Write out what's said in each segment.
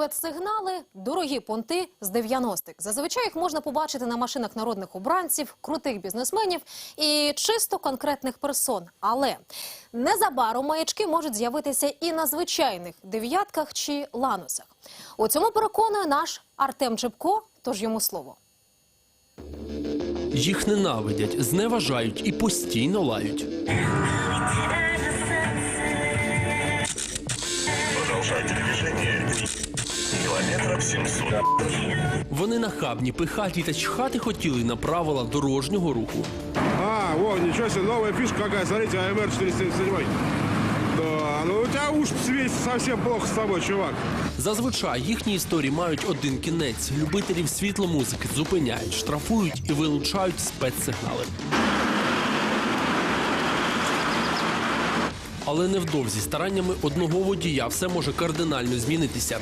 Спецсигнали дорогі понти з 90-х. Зазвичай їх можна побачити на машинах народних обранців, крутих бізнесменів і чисто конкретних персон. Але незабаром маячки можуть з'явитися і на звичайних дев'ятках чи ланосах. У цьому переконує наш Артем Чепко, тож йому слово. Їх ненавидять, зневажають і постійно лають. Продолжайте движение. Километров 700. Вони нахабні, пихаті та чхати хотіли на правила дорожнього руху. А, о, ничего себе, новая фишка какая, смотрите, АМР 477. Да, ну у тебя уши светят совсем плохо с тобой, чувак. Зазвичай їхні історії мають один кінець. Любителів світломузики зупиняють, штрафують і вилучають спецсигнали. Але невдовзі стараннями одного водія все може кардинально змінитися.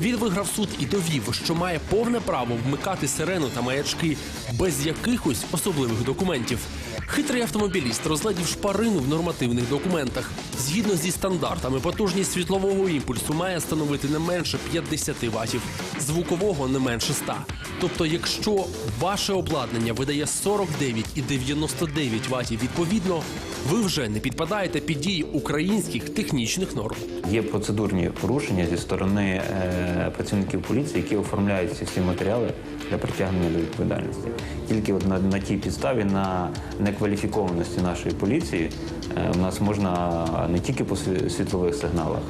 Він виграв суд і довів, що має повне право вмикати сирену та маячки без якихось особливих документів. Хитрий автомобіліст розглядів шпарину в нормативних документах. Згідно зі стандартами, потужність світлового імпульсу має становити не менше 50 ватів, звукового не менше 100. Тобто, якщо ваше обладнання видає 49 і 99 ватів відповідно, ви вже не підпадаєте під дії українських технічних норм. Є процедурні порушення зі сторони е, працівників поліції, які оформляють ці всі матеріали для притягнення до відповідальності. Тільки от на, на тій підставі, на некваліфікованості нашої поліції, е, у нас можна не тільки по світлових сигналах,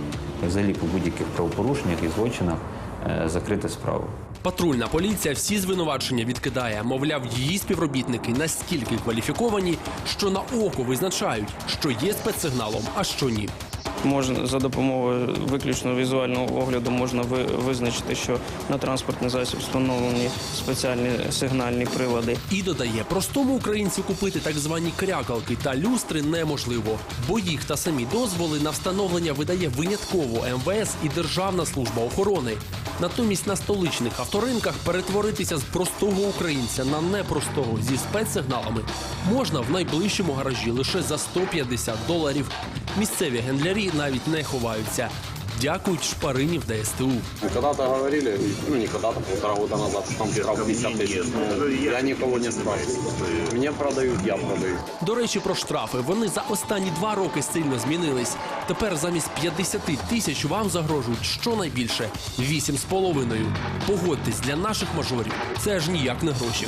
а взагалі по будь-яких правопорушеннях і злочинах е, закрити справу. Патрульна поліція всі звинувачення відкидає. Мовляв, її співробітники настільки кваліфіковані, що на око визначають, що є спецсигналом, а що ні. Можна за допомогою виключно візуального огляду можна ви- визначити, що на транспортний засіб встановлені спеціальні сигнальні прилади. І додає, простому українцю купити так звані крякалки та люстри неможливо, бо їх та самі дозволи на встановлення видає винятково МВС і Державна служба охорони. Натомість на столичних авторинках перетворитися з простого українця на непростого зі спецсигналами можна в найближчому гаражі лише за 150 доларів. Місцеві гендлярі навіть не ховаються. Дякують шпарині в ДСТУ. Когда-то говорили, ну не когда-то, полтора года назад, что там штраф 50 тысяч. Ну, Я никого не спрашиваю. Мне продают, я продаю. До речі, про штрафи. Вони за останні два роки сильно змінились. Тепер замість 50 тисяч вам загрожують щонайбільше 8,5. Погодьтесь, для наших мажорів це аж ніяк не гроші.